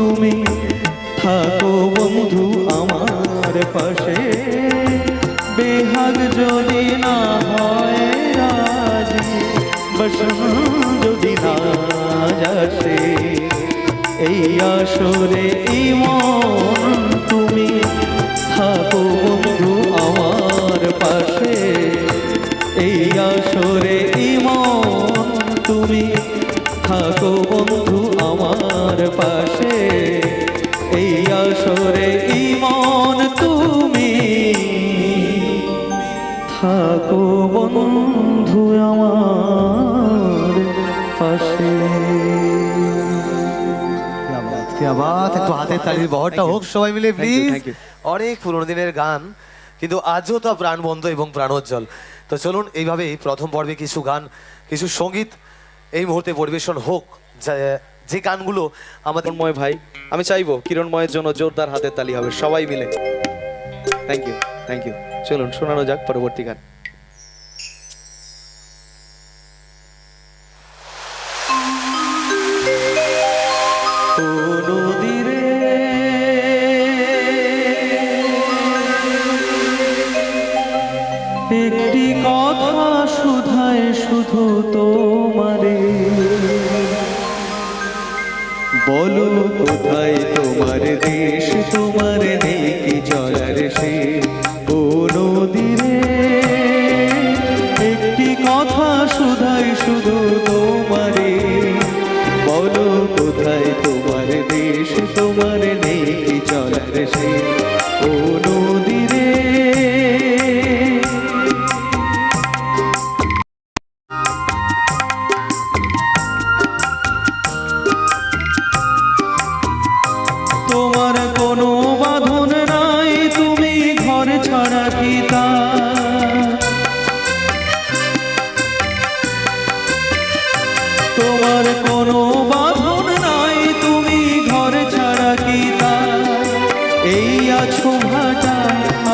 তুমি থাকো বন্ধু আমার পাশে। বেহাগ যদি না হয় রাজি যদি না যাসে এই আসরে ইমন থাকো বন্ধু আমার পাশে। আবার একটু হাতে তালির বহরটা হোক সবাই মিলে প্লিজ অনেক পুরোনো দিনের গান কিন্তু আজও তো প্রাণবন্ধ এবং প্রাণোজ্জ্বল। তো চলুন এইভাবেই প্রথম পর্বে কিছু গান কিছু সংগীত এই মুহূর্তে পরিবেশন হোক। যে গানগুলো আমাদের ময় ভাই আমি চাইব কিরণময়ের জন্য জোরদার হাতের তালি হবে সবাই মিলে। থ্যাংক ইউ থ্যাংক ইউ চলুন শোনানো যাক পরবর্তী গান।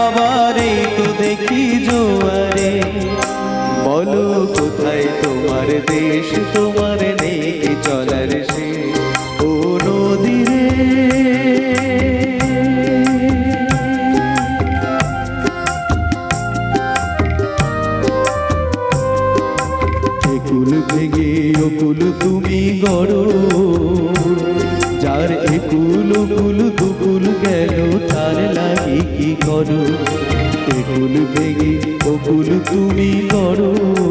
আবার তো দেখি জোয়ারে। বলো কোথায় তোমার দেশ? তোমার তুমি গড়ো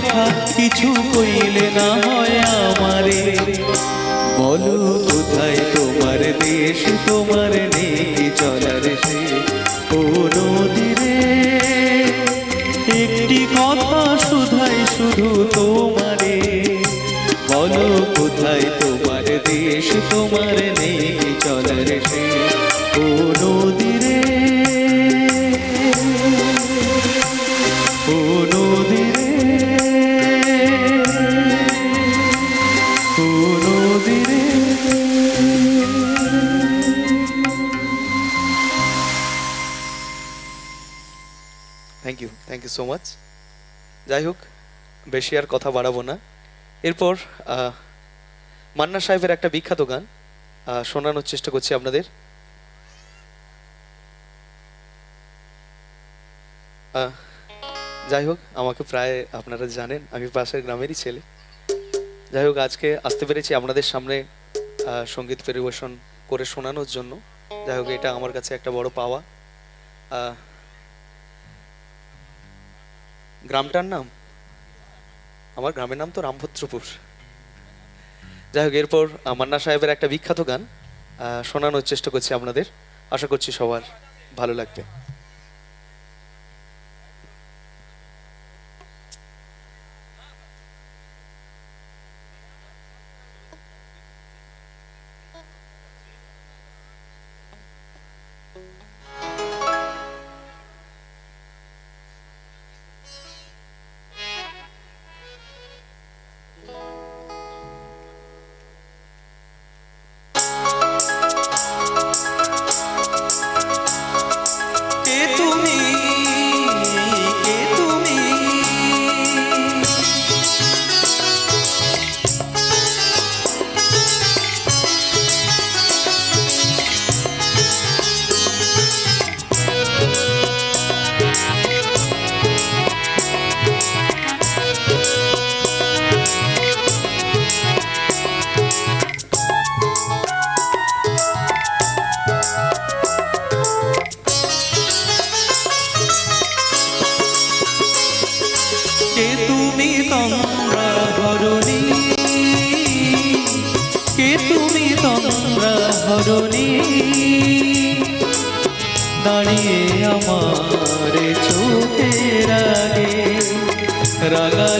কথা কিছু কইলে না হয় আমারে। বলো কোথায় তোমার দেশ, তোমার নেই চলার সে কোনো দিনে? একটি কথা শুধাই শুধু তোমারে thank you thank you so much যাই হোক, বেশি আর কথা বাড়াবো না। এরপর মান্না সাহেবের একটা বিখ্যাত গান শোনানোর চেষ্টা করছি আপনাদের। যাই হোক, আমাকে প্রায় আপনারা জানেন, আমি পাশের গ্রামেরই ছেলে। যাই হোক, আজকে আসতে পেরেছি আপনাদের সামনে সংগীত পরিবেশন করে শোনানোর জন্য। যাই হোক, এটা আমার কাছে একটা বড় পাওয়া। গ্রামটার নাম? আমার গ্রামের নাম তো রামভদ্রপুর। যাই হোক, এরপর মান্না সাহেবের একটা বিখ্যাত গান শোনানোর চেষ্টা করছি আপনাদের। আশা করছি সবার ভালো লাগবে। রাগালে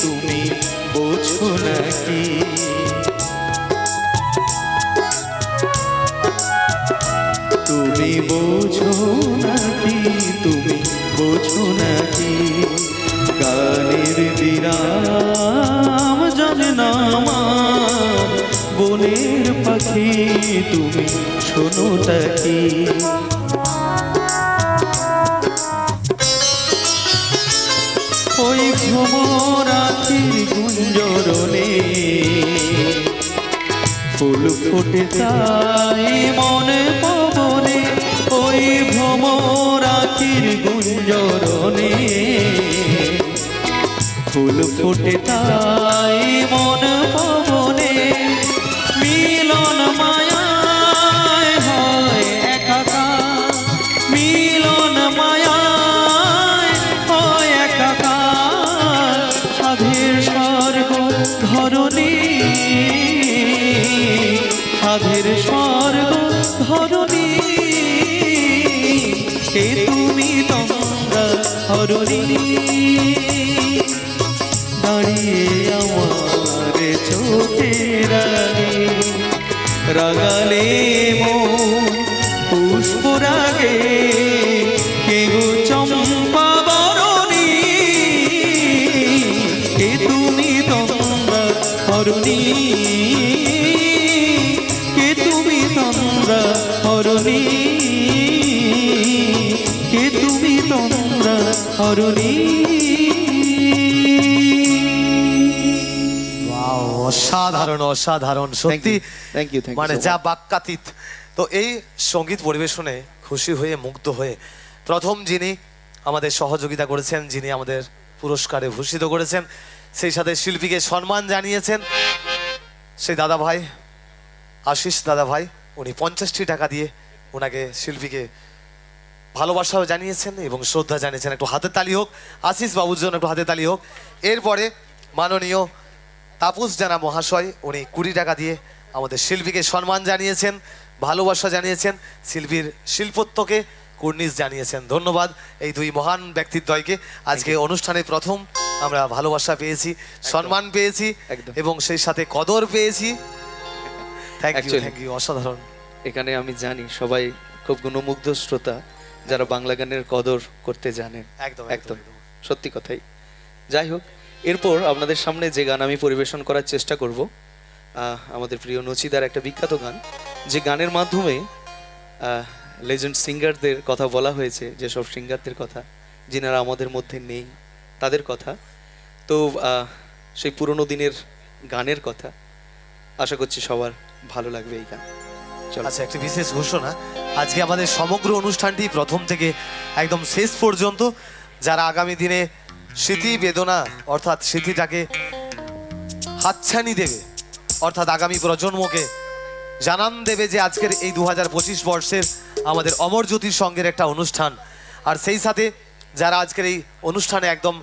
তুমি বোঝো নাকি? তুমি বোঝো নাকি? তুমি বোঝো নাকি? গানের বিরাম জানে না বনের পাখি, তুমি শোনোটা কি? ফুল ফুটে তাই মনে পবনে, ওই ভ্রমরাখির গুঞ্জরণে। ফুল ফুটে তাই মন পবনে, মিলন মায়ায় কে তুমি তোমরা হরণী দাঁড়িয়ে আমার চোখের রাগে রাগালে মন পুষ্প অসাধারণ অসাধারণ। সত্যি থ্যাংক ইউ মানে যা বাক্যাতীত। তো এই সংগীত পরিবেশনে খুশি হয়ে মুগ্ধ হয়ে প্রথম যিনি আমাদের সহযোগিতা করেছেন যিনি আমাদের পুরস্কারে ভূষিত করেছেন সেই সাথে শিল্পীকে সম্মান জানিয়েছেন সেই দাদা ভাই আশিস দাদা ভাই উনি পঞ্চাশটি টাকা দিয়ে ওনাকে শিল্পীকে ভালোবাসাও জানিয়েছেন এবং শ্রদ্ধা জানিয়েছেন। একটু হাতের তালি হোক আশিস বাবুর জন্য একটু হাতের তালি হোক। এরপরে মাননীয় তাপস জানা মহাশয় উনি কুড়ি টাকা দিয়ে আমাদের শিল্পীকে সম্মান জানিয়েছেন ভালোবাসা জানিয়েছেন শিল্পীর শিল্পত্বকে কুর্নিশ জানিয়েছেন। ধন্যবাদ এই দুই মহান ব্যক্তিদ্বয়কে। আজকে অনুষ্ঠানে প্রথম আমরা ভালোবাসা পেয়েছি সম্মান পেয়েছি। এবং সেই সাথে কদর পেয়েছি। থ্যাংক ইউ থ্যাংক ইউ অসাধারণ। এখানে আমি জানি সবাই খুব গুণমুগ্ধ শ্রোতা যারা বাংলা গানের কদর করতে জানেন একদম। একদম। সত্যি কথাই। যাই হোক এরপর আপনাদের সামনে যে গান আমি পরিবেশন করার চেষ্টা করব আমাদের প্রিয় নচিদার একটা বিখ্যাত গান, যে গানের মাধ্যমে লেজেন্ড সিঙ্গারদের কথা বলা হয়েছে, যেসব সিঙ্গারদের কথা, যিনারা আমাদের মধ্যে নেই, তাদের কথা। তো সেই পুরোনো দিনের গানের কথা, আশা করছি সবার ভালো লাগবে এই গান। আচ্ছা একটা বিশেষ ঘোষণা। আজকে আমাদের সমগ্র অনুষ্ঠানটি প্রথম থেকে একদম শেষ পর্যন্ত, যারা আগামী দিনে স্মৃতি বেদনা, অর্থাৎ স্মৃতিটাকে হাতছানি দেবে, অর্থাৎ আগামী প্রজন্মকে জানান দেবে যে আজকের এই দু হাজার পঁচিশ বর্ষের আমাদের অমর জ্যোতির সঙ্গের একটা অনুষ্ঠান। আর সেই সাথে যারা আজকের এই অনুষ্ঠানে একদম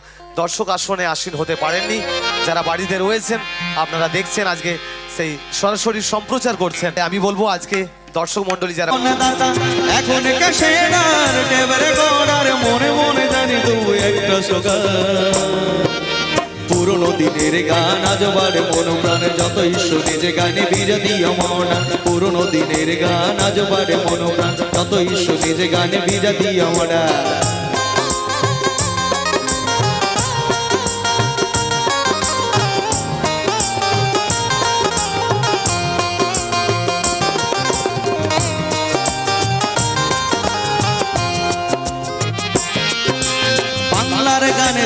দর্শক আসনে আসীন হতে পারেননি, যারা বাড়িতে রয়েছেন, আপনারা দেখছেন আজকে সেই সরাসরি সম্প্রচার করছেন। আমি বলব আজকে দর্শক মন্ডলী যারা এখন পুরনো দিনের গান আজ বারে মন প্রাণে যতই শুনি যে গানে বিরতি মনা পুরনো দিনের গান আজ বারে মন প্রাণ যতই শুনি যে গানে বিরতি মনা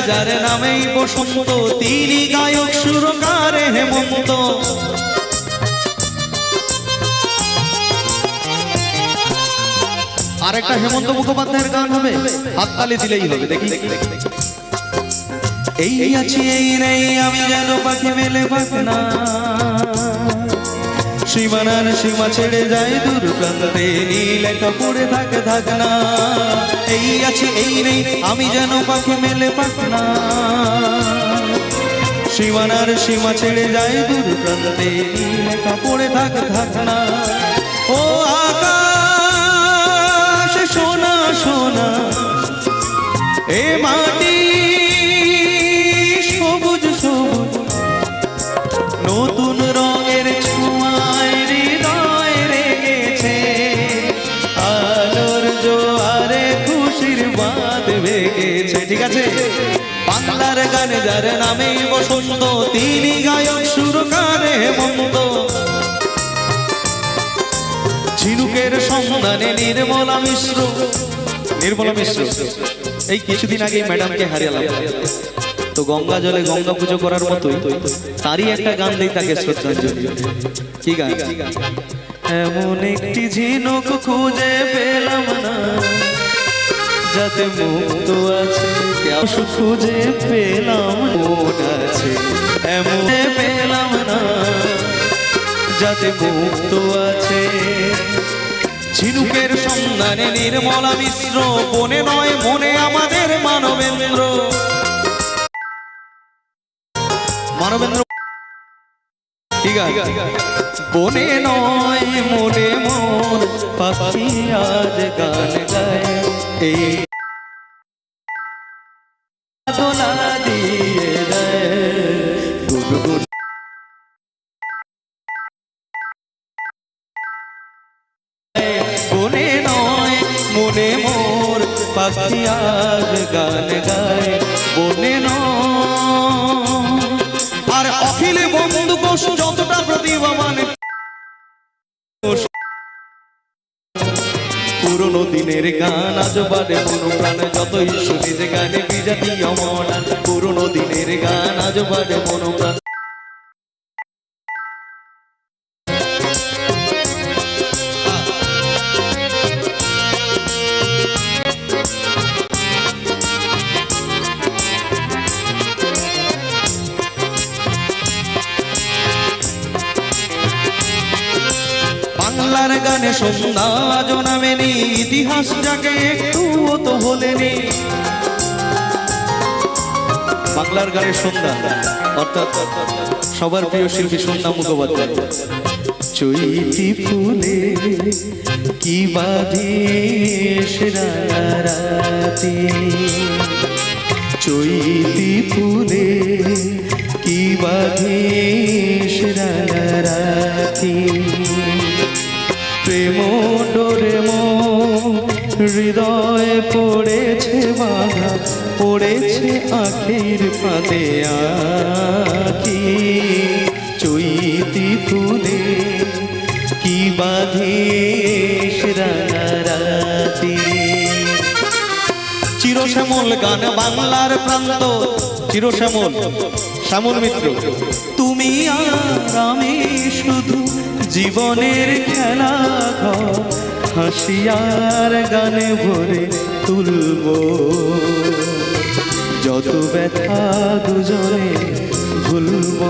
যার নামেই বসন্ত, তিনি গায়ক, সুরকার হেমন্ত। আরেকটা হেমন্ত মুখোপাধ্যায়ের গান হবে, হাততালি দিলেই হবে, দেখি। এই আছি, এই নেই, আমি যেন পাখি মেলে পাখনা। সীমানার সীমা ছেড়ে যায় দূর প্রান্তে। নীল একা পড়ে থাকে থাকনা এই আছে, এই নেই, আমি যেন পাখি মেলে পাখনা। সীমানার সীমা ছেড়ে যায় দূর প্রান্তে। নীল একা পড়ে থাকে থাকনা ও আকাশ সোনা সোনা এ মাটি ভেগেছে ঠিক আছে? বাংলার গানে যার নামে বসন্ত, তিনি গায়ক সুরকারে হেমন্ত। ঝিনুকের সন্ধানে নির্মলা মিশ্র। নির্মলা মিশ্র, এই কিছুদিন আগে ম্যাডামকে হারিয়ালাম তো গঙ্গা জলে গঙ্গা পুজো করার মতোই, তারই একটা গান দেই তাকে শ্রদ্ধাঞ্জলি। কি গান? এমন একটি ঝিনুক খুঁজে পেলাম না। যাতে মুক্ত আছে কেউ খুঁজে পেলাম, মন আছে, এমন পেলাম না। যাতে মুক্ত আছে। ঝিনুকের সন্ধানে নির্মলা মিশ্র, বনে নয় মনে আমাদের মানবেন্দ্র। মানবেন্দ্র ঠিক আছে বনে নয় মনে মোর পাখি আজ গান গায়। এই দিয়ে দেয় গুনগুন বনে নয় মনে মোর পাখি আজ গান গায় বনে নয় আর অখিল বন্ধু যতটা প্রতিভাবান পুরনো দিনের গান, আজ বাদে মন প্রাণে যতই শুনি যে গানে বিজাতি অমন পুরনো দিনের গান, আজ বাদে মন গানে সন্ধ্যা আজ নামেনি ইতিহাস যাকে একটু তো ভোলেনি বাংলার গানের সন্ধ্যা, অর্থাৎ সবার প্রিয় শিল্পী সন্ধ্যা মুখোপাধ্যায়। চৈতি ফুলে কি বাদিস রাতি চৈতি ফুলে কি বাদিস হৃদয়ে পড়েছে বাধা, পড়েছে আখির ফাঁদে আখি চৈতি ফুলে কি বাধিস রাতি চিরশ্যামল গান বাংলার প্রান্ত, চিরশ্যামল। শ্যামল মিত্র, তুমি আর আমি শুধু জীবনের খেলা ঘর হাসিয়ার গানে ভরে তুলব। যত ব্যথা দুজনে ভুলব।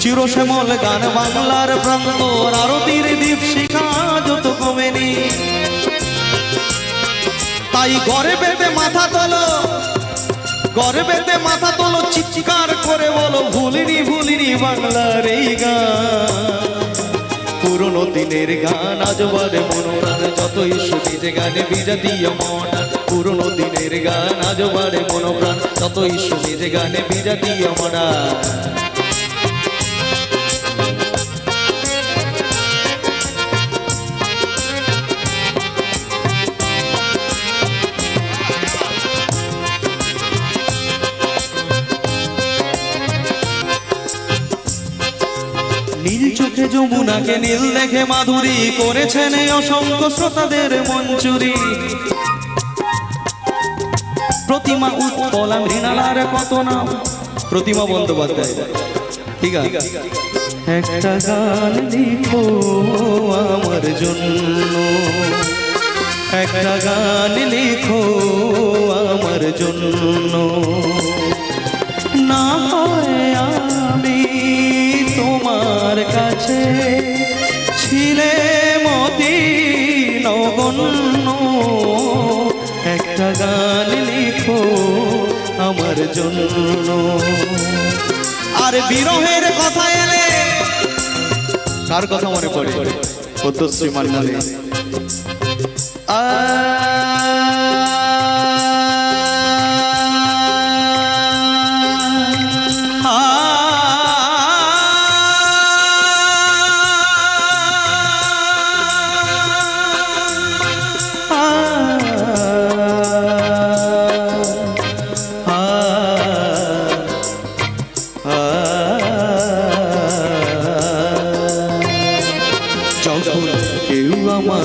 চিরশ্যামল গান বাংলার প্রান্ত আরতির দীপ শিখা যত কমেনি। তাই ঘরে বেঁধে মাথা তোলো গর্বেতে মাথা তোলো, চিৎকার করে বলো, ভুলিনি ভুলিনি বাংলার এই গান। পুরনো দিনের গান, আজ বারে মনোরান যতই শুনি যে গানে বিজাতীয় মন। পুরনো দিনের গান, আজ বারে মনোপ্রাণ যতই শুনি যে গানে বিজাতীয় মনান যমুনাকে নীল দেখে মাধুরী করেছেন অসংখ্য শ্রোতাদের মঞ্জুরি প্রতিমা উৎপলা মৃণালার কত নাম? প্রতিমা বন্দ্যোপাধ্যায়। ঠিক আছে? একটা গান লিখো আমার জন্য। একটা গান লিখো আমার জন্য। না হয় আমি তোমার কাছে ছিলে মতি নগণ্য একটা গান লিখো আমার জন্য। আর বিরহের কথা এলে কার কথা মনে পড়ে? পদ্মশ্রী মান্নালে আ